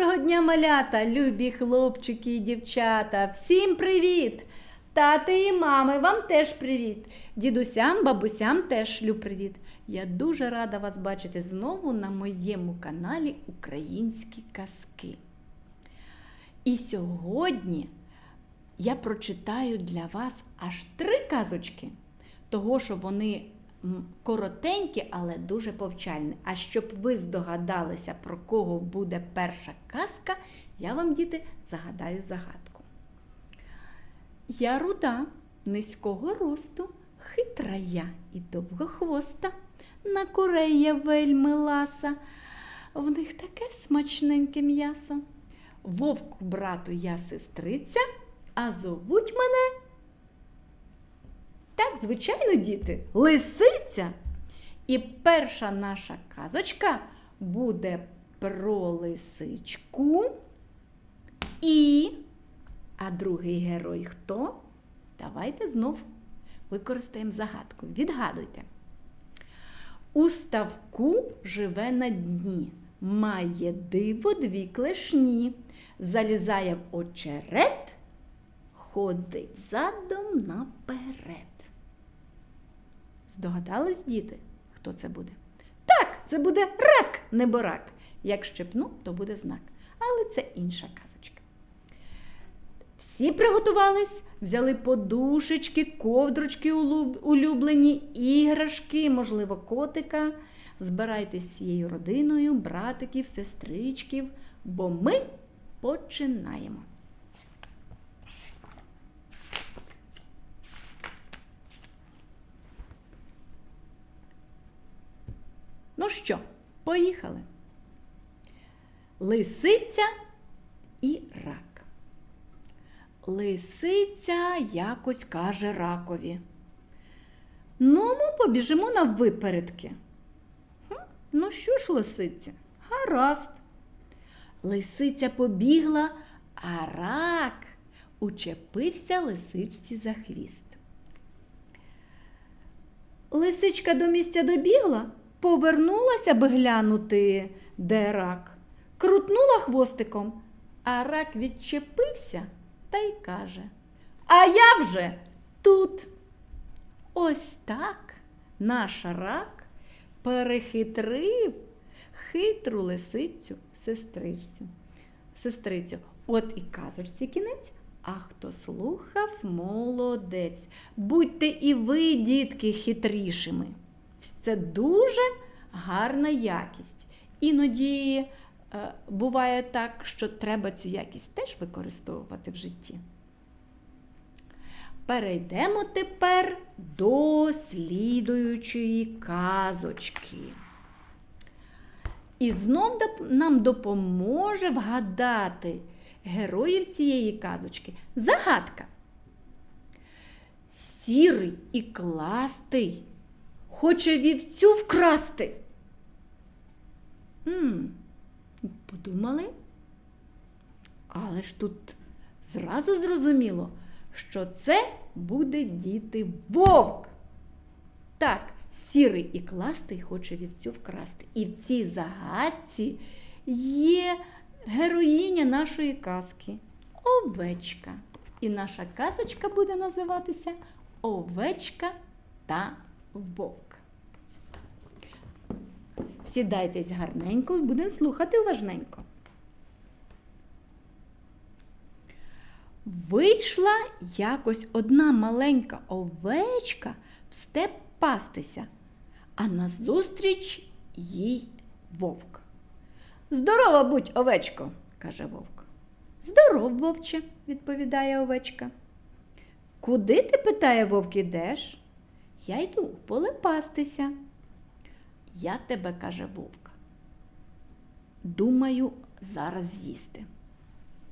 дня, малята, любі хлопчики і дівчата. Всім привіт! Тати і мами, вам теж привіт. Дідусям, бабусям теж шлю привіт. Я дуже рада вас бачити знову на моєму каналі Українські казки. І сьогодні я прочитаю для вас аж три казочки, того, що вони м, коротенькі, але дуже повчальні. А щоб ви здогадалися, про кого буде перша казка, я вам, діти, загадаю загадку. Я руда, низького росту, хитра я і довгохвоста, на курей я вельми ласа, в них таке смачненьке м'ясо. Вовку брату я сестриця, а зовуть мене. Так, звичайно, діти, лисиця. І перша наша казочка буде про лисичку і. А другий герой хто? Давайте знов використаємо загадку. Відгадуйте. У ставку живе на дні, має диво дві клешні, залізає в очерет, ходить задом наперед. Здогадались, діти, хто це буде? Так, це буде рак, не борак. Як щепну, то буде знак. Але це інша казочка. Всі приготувались, взяли подушечки, ковдрочки улюблені, іграшки, можливо, котика. Збирайтесь всією родиною, братиків, сестричків, бо ми починаємо. Ну що, поїхали. Лисиця і рак. Лисиця якось каже ракові. Ну, ми побіжимо на випередки. «Хм, Ну що ж, лисиця, гаразд. Лисиця побігла, а рак учепився лисичці за хвіст. Лисичка до місця добігла, повернулася би глянути, де рак, крутнула хвостиком, а рак відчепився та й каже: А я вже тут. Ось так наш рак перехитрив хитру лисицю сестричцю. Сестрицю, от і казочці кінець. А хто слухав, молодець. Будьте і ви, дітки, хитрішими. Це дуже гарна якість. Іноді е, буває так, що треба цю якість теж використовувати в житті. Перейдемо тепер до слідуючої казочки. І знов нам допоможе вгадати героїв цієї казочки загадка. Сірий і кластий хоче вівцю вкрасти. м подумали? Але ж тут зразу зрозуміло, що це буде діти вовк. Так, сірий і кластий хоче вівцю вкрасти. І в цій загадці є героїня нашої казки овечка. І наша казочка буде називатися Овечка та вовк. Сідайтесь гарненько будемо слухати уважненько. Вийшла якось одна маленька овечка в степ пастися, а назустріч їй вовк. Здорова будь, овечко, каже вовк. Здоров, вовче, відповідає овечка. Куди ти, питає вовк, ідеш? Я йду у поле пастися. Я тебе, каже вовк. Думаю, зараз з'їсти.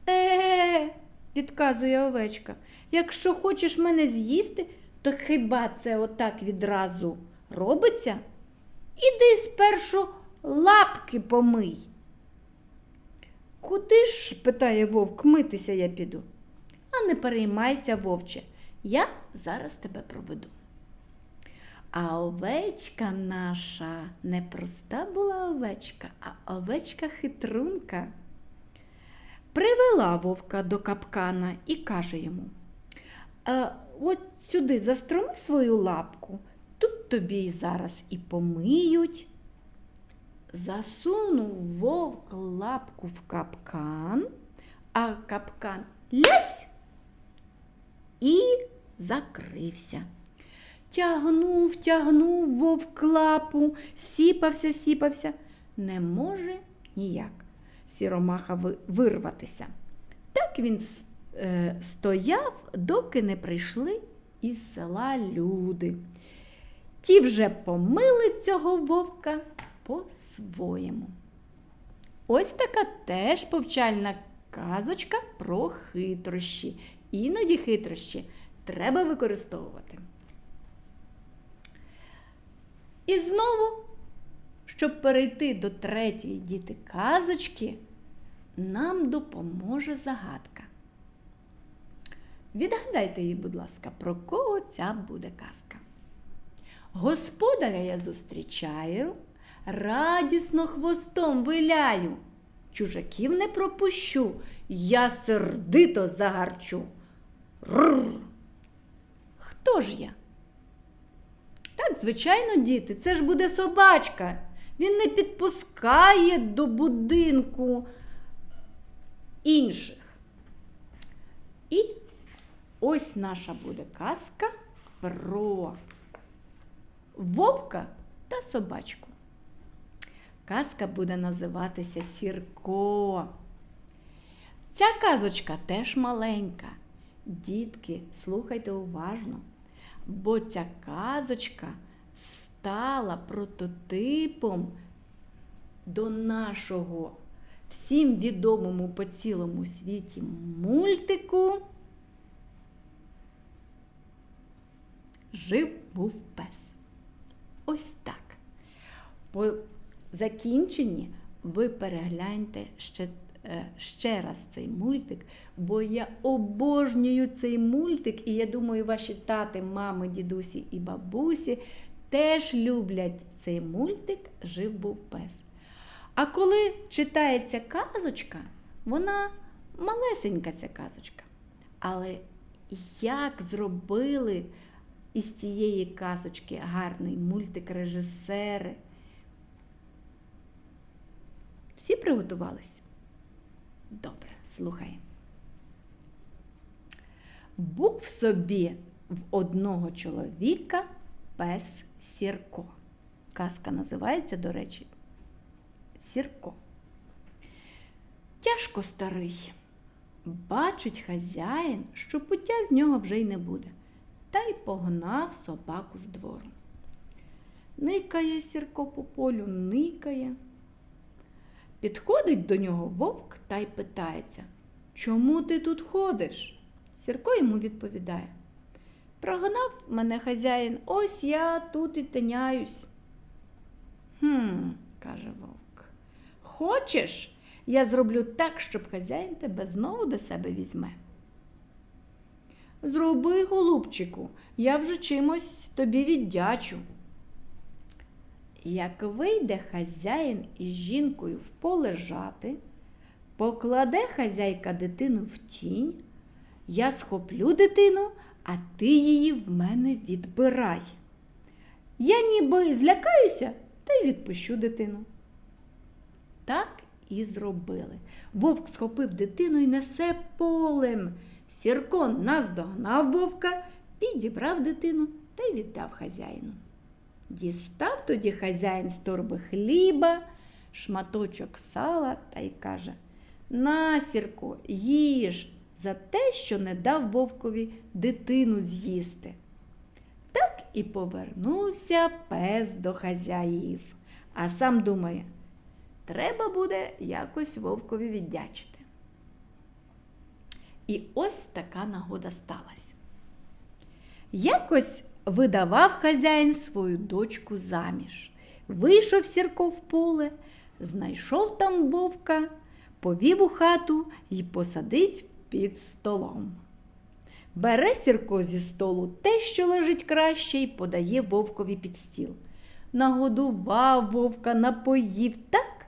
Е, відказує овечка. Якщо хочеш мене з'їсти, то хіба це отак відразу робиться? Іди спершу лапки помий. Куди ж, питає вовк, митися я піду? А не переймайся, вовче, я зараз тебе проведу. А овечка наша не проста була овечка, а овечка хитрунка. привела вовка до капкана і каже йому: «Е, От сюди застроми свою лапку, тут тобі й зараз і помиють. Засунув вовк лапку в капкан, а капкан лясь і закрився. Тягнув, тягнув вовк лапу, сіпався, сіпався. Не може ніяк сіромаха вирватися. Так він е, стояв, доки не прийшли із села люди. Ті вже помили цього вовка по-своєму. Ось така теж повчальна казочка про хитрощі. Іноді хитрощі треба використовувати. І знову, щоб перейти до третьої діти казочки, нам допоможе загадка. Відгадайте її, будь ласка, про кого ця буде казка. Господаря я зустрічаю, радісно хвостом виляю. Чужаків не пропущу, я сердито загарчу. Рррр. Хто ж я? Так, звичайно, діти, це ж буде собачка. Він не підпускає до будинку інших. І ось наша буде казка про вовка та собачку. Казка буде називатися Сірко. Ця казочка теж маленька. Дітки, слухайте уважно, бо ця казочка стала прототипом до нашого всім відомому по цілому світі мультику. Жив був пес. Ось так. По закінченні ви перегляньте ще, ще раз цей мультик, бо я обожнюю цей мультик, і я думаю, ваші тати, мами, дідусі і бабусі теж люблять цей мультик Жив був пес. А коли читається казочка, вона малесенька ця казочка. Але як зробили із цієї казочки гарний мультик режисери? Всі приготувались? Добре, слухай. Був собі в одного чоловіка пес Сірко. Казка називається, до речі, Сірко. Тяжко старий. Бачить хазяїн, що пуття з нього вже й не буде, та й погнав собаку з двору. Никає Сірко по полю, никає. Підходить до нього вовк та й питається, чому ти тут ходиш? Сірко йому відповідає. Прогнав мене хазяїн, ось я тут і тиняюсь. Хм, каже вовк. Хочеш, я зроблю так, щоб хазяїн тебе знову до себе візьме. Зроби, голубчику, я вже чимось тобі віддячу. Як вийде хазяїн із жінкою в поле жати, покладе хазяйка дитину в тінь, я схоплю дитину, а ти її в мене відбирай. Я ніби злякаюся та й відпущу дитину. Так і зробили. Вовк схопив дитину і несе полем. Сірко наздогнав вовка, підібрав дитину та й віддав хазяїну. Дістав тоді хазяїн з торби хліба, шматочок сала та й каже На, Сірко, їж за те, що не дав вовкові дитину з'їсти. Так і повернувся пес до хазяїв, а сам думає, треба буде якось вовкові віддячити. І ось така нагода сталася. Якось видавав хазяїн свою дочку заміж. Вийшов Сірко в поле, знайшов там вовка, повів у хату і посадив під столом. Бере Сірко зі столу те, що лежить краще, і подає вовкові під стіл. Нагодував вовка, напоїв так,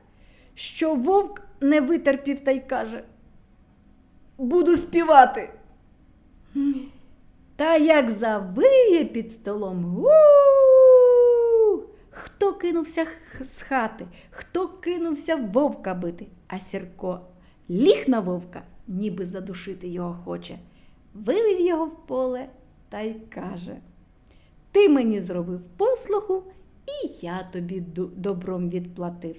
що вовк не витерпів та й каже буду співати. Та як завиє під столом. гу Хто кинувся з хати, хто кинувся вовка бити, а Сірко ліг на вовка, ніби задушити його хоче. Вивів його в поле та й каже: Ти мені зробив послуху, і я тобі добром відплатив.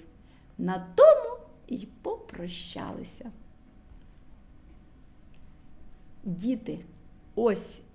На тому й попрощалися. Діти, ось